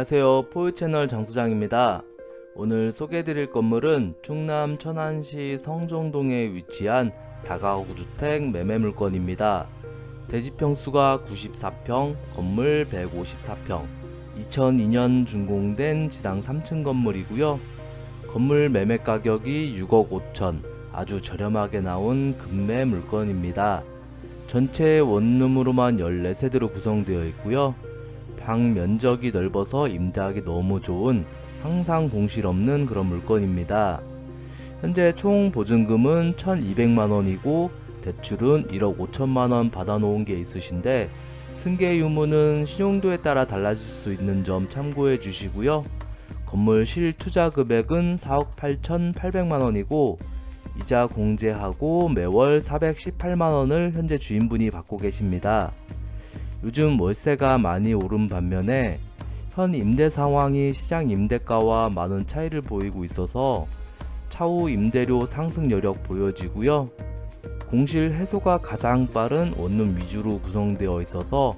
안녕하세요. 포유채널 장수장입니다. 오늘 소개해드릴 건물은 충남 천안시 성정동에 위치한 다가구 주택 매매 물건입니다. 대지 평수가 94평, 건물 154평, 2002년 준공된 지상 3층 건물이고요. 건물 매매 가격이 6억 5천, 아주 저렴하게 나온 금매 물건입니다. 전체 원룸으로만 14세대로 구성되어 있고요. 방 면적이 넓어서 임대하기 너무 좋은 항상 공실 없는 그런 물건입니다. 현재 총 보증금은 1200만 원이고 대출은 1억 5천만 원 받아놓은 게 있으신데 승계 유무는 신용도에 따라 달라질 수 있는 점 참고해 주시고요. 건물 실 투자 금액은 4억 8,800만 원이고 이자 공제하고 매월 418만 원을 현재 주인분이 받고 계십니다. 요즘 월세가 많이 오른 반면에 현 임대 상황이 시장 임대가와 많은 차이를 보이고 있어서 차후 임대료 상승 여력 보여지고요. 공실 해소가 가장 빠른 원룸 위주로 구성되어 있어서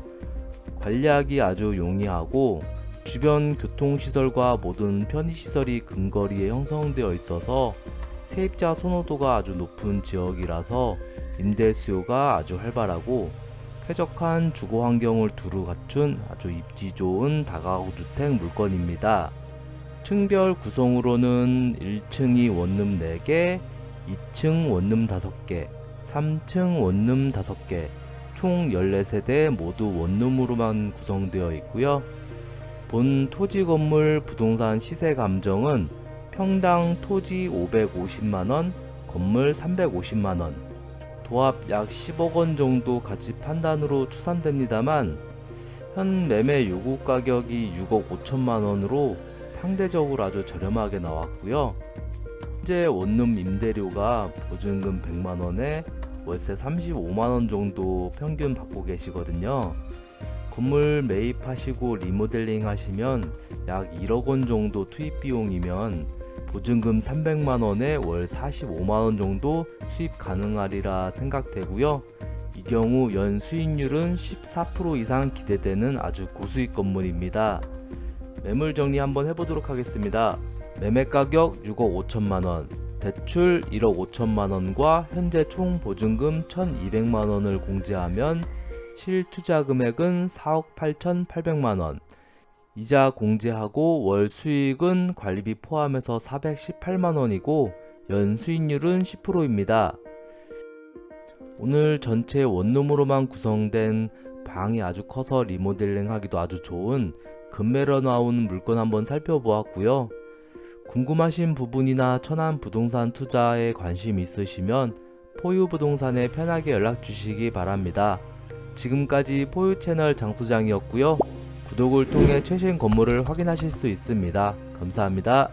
관리하기 아주 용이하고 주변 교통시설과 모든 편의시설이 근거리에 형성되어 있어서 세입자 선호도가 아주 높은 지역이라서 임대 수요가 아주 활발하고 쾌적한 주거 환경을 두루 갖춘 아주 입지 좋은 다가구 주택 물건입니다. 층별 구성으로는 1층이 원룸 4개, 2층 원룸 5개, 3층 원룸 5개, 총 14세대 모두 원룸으로만 구성되어 있고요. 본 토지 건물 부동산 시세 감정은 평당 토지 550만원, 건물 350만원, 도합 약 10억 원 정도 가치 판단으로 추산됩니다만 현 매매 요구 가격이 6억 5천만 원으로 상대적으로 아주 저렴하게 나왔고요. 현재 원룸 임대료가 보증금 100만 원에 월세 35만 원 정도 평균 받고 계시거든요. 건물 매입하시고 리모델링 하시면 약 1억 원 정도 투입 비용이면 보증금 300만 원에 월 45만 원 정도 수입 가능하리라 생각되고요. 이 경우 연 수익률은 14% 이상 기대되는 아주 고수익 건물입니다. 매물 정리 한번 해보도록 하겠습니다. 매매 가격 6억 5천만 원, 대출 1억 5천만 원과 현재 총 보증금 1,200만 원을 공제하면 실 투자 금액은 4억 8,800만 원, 이자 공제하고 월 수익은 관리비 포함해서 418만 원이고 연 수익률은 10%입니다. 오늘 전체 원룸으로만 구성된 방이 아주 커서 리모델링 하기도 아주 좋은 금매로 나온 물건 한번 살펴보았고요. 궁금하신 부분이나 천안 부동산 투자에 관심 있으시면 포유 부동산에 편하게 연락 주시기 바랍니다. 지금까지 포유 채널 장소장이었고요. 구독을 통해 최신 건물을 확인하실 수 있습니다. 감사합니다.